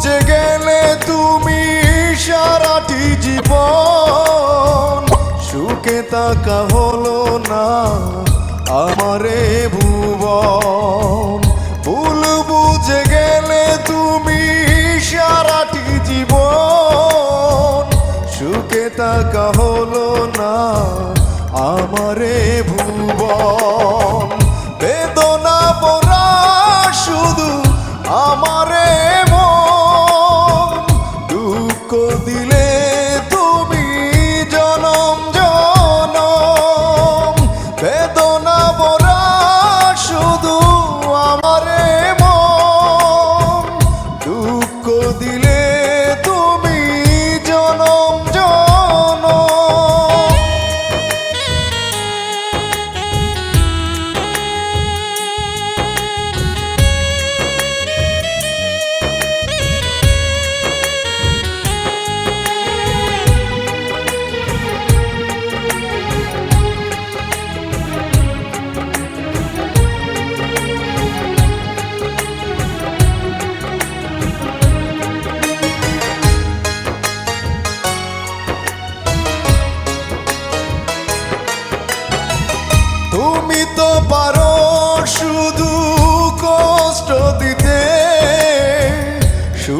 বুঝে গেলে তুমি সারাটি জীবন সুখে তাকা হলো না আমারে ভুবন।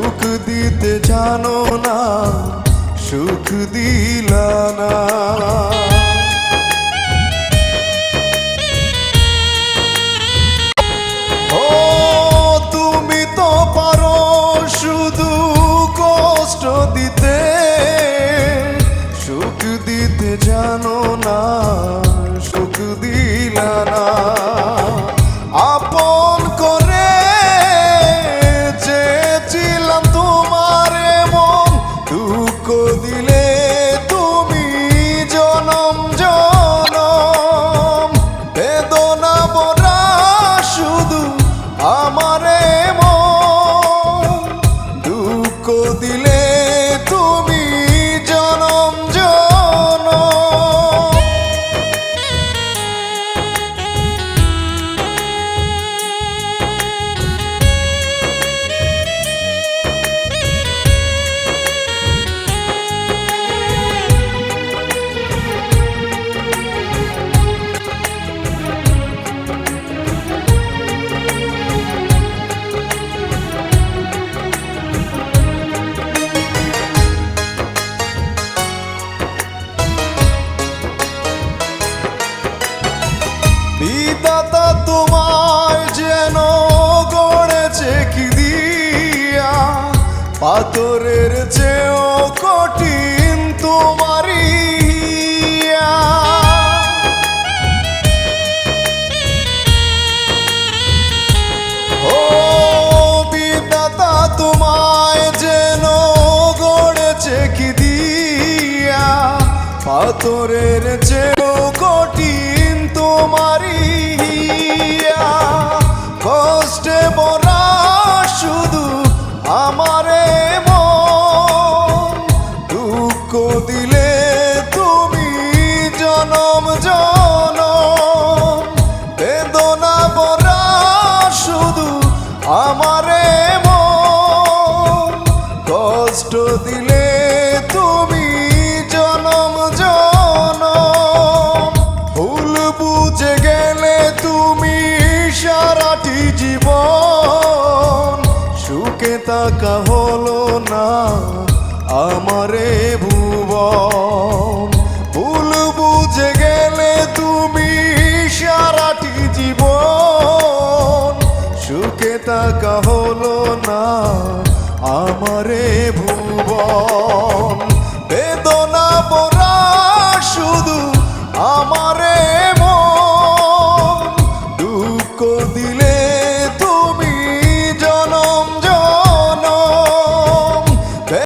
সুখ দিতে জানো না সুখ দিলা না। জানো না সুখ দিলা না। পাথরের চেয়েও কঠিন তোমারই হিয়া। ও বিধাতা, তোমায় যেন গড়েছে কি দিয়া পাথরের চেয়েও কঠিন তোমারই দিলে তুমি জনম জনম। ভুল বুঝে গেলে তুমি সারাটি জীবন। সুখে তাকা হলো না আমারে ভুবন। ভুল বুঝে গেলে তুমি সারাটি জীবন। সুখে তাকা হলো না আমারে